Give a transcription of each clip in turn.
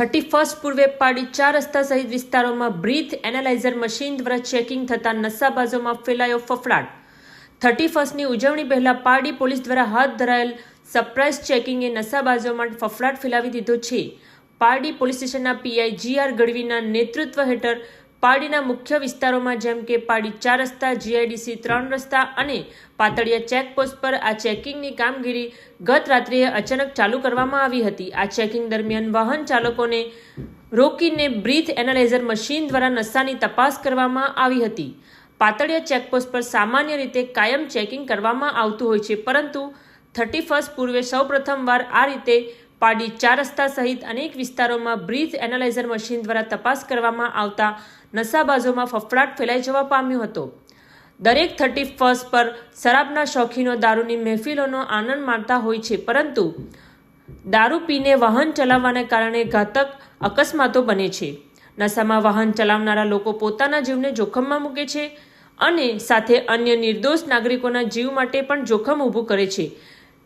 Thirty first પૂર્વે પાડી ચાર રસ્તા સહિત વિસ્તારોમાં બ્રીથ એનાલાઇઝર મશીન દ્વારા ચેકિંગ થતાં નશાબાજોમાં ફેલાયો ફફડાટ. થર્ટી ફર્સ્ટની ઉજવણી પહેલા પારડી પોલીસ દ્વારા હાથ ધરાયેલ સરપ્રાઇઝ ચેકિંગે નશાબાજોમાં ફફડાટ ફેલાવી દીધો છે. પારડી પોલીસ સ્ટેશનના પીઆઈ જી આર ગઢવીના નેતૃત્વ હેઠળ પારડીના મુખ્ય વિસ્તારોમાં જેમ કે પારડી ચાર રસ્તા જીઆઈડીસી ત્રણ રસ્તા અને પાતળિયા ચેકપોસ્ટ પર આ ચેકિંગની કામગીરી ગત રાત્રિએ અચાનક ચાલુ કરવામાં આવી હતી. આ ચેકિંગ દરમિયાન વાહન ચાલકોને રોકીને બ્રીથ એનાલાઇઝર મશીન દ્વારા નશાની તપાસ કરવામાં આવી હતી. પાતળિયા ચેકપોસ્ટ પર સામાન્ય રીતે કાયમ ચેકિંગ કરવામાં આવતું હોય છે, પરંતુ થર્ટી ફર્સ્ટ પૂર્વે સૌપ્રથમવાર આ રીતે પાડી ચાર રસ્તા સહિત અનેક વિસ્તારોમાં બ્રીથ એનાલાઇઝર મશીન દ્વારા તપાસ કરવામાં આવતા નશાબાજોમાં ફફડાટ ફેલાઈ જવા પામ્યો હતો. દરેક થર્ટી ફર્સ્ટ પર શરાબના શોખીનો દારૂની મહેફિલોનો આનંદ માણતા હોય છે, પરંતુ દારૂ પીને વાહન ચલાવવાને કારણે ઘાતક અકસ્માતો બને છે. નશામાં વાહન ચલાવનારા લોકો પોતાના જીવને જોખમમાં મૂકે છે અને સાથે અન્ય નિર્દોષ નાગરિકોના જીવ માટે પણ જોખમ ઊભું કરે છે.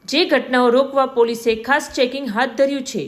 જે ઘટનાઓ રોકવા પોલીસે ખાસ ચેકિંગ હાથ ધર્યું છે.